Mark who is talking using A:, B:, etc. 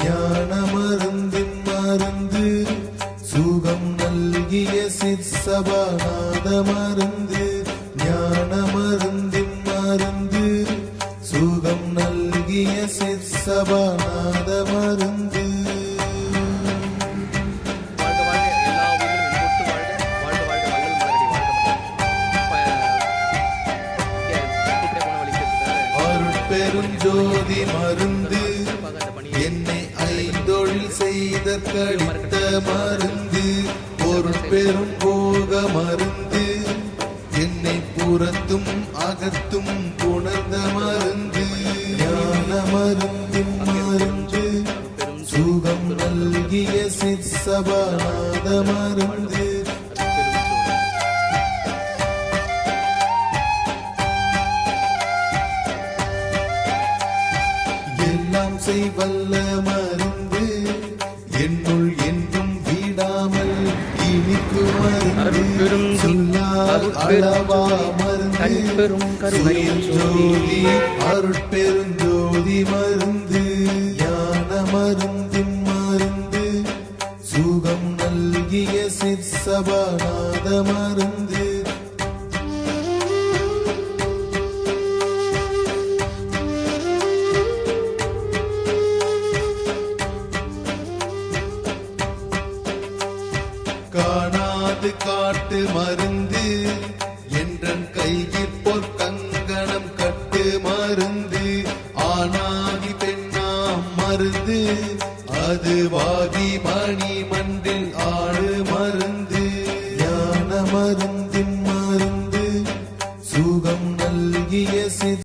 A: ஞான மருந்தின் மருந்து சுகம் நல்கிய சிற்சபாநாத மருந்து ஞான மருந்தின் மருந்து சுகம் நல்கிய சிற்சபாநாத மருந்து.
B: வாழ்க வாழ்க எல்லா
A: செய்த கடித்த மருந்து பொருள் பெரும் போக மருந்து. என்னை புறத்தும் அகத்தும் புணர்ந்த மருந்து. ஞான மருந்தின் மருந்து சுகம் நல்கிய சிற்சபாத மருந்து. எல்லாம் செய்வல்ல மருந்து. என்னுள் என்றும் விடாமல் இனிக்கு மருந்து
B: அருட்பெரும்
A: சொல்லால்
B: அருட்பெரும்
A: அளவா மருந்து. ஜோதி. அருட்பெருஞ்சோதி மருந்து. ஞான மருந்தின் மருந்து. சுகம் நல்கிய சிற்சபாநாத மருந்து. காணாது காட்டு மருந்து. என்றன் கையில் பொற்கங்கணம் கட்டு மருந்து. ஆனாகி பெண்ணாம் மருந்து. அது வாகி மணி மண்டில் ஆடு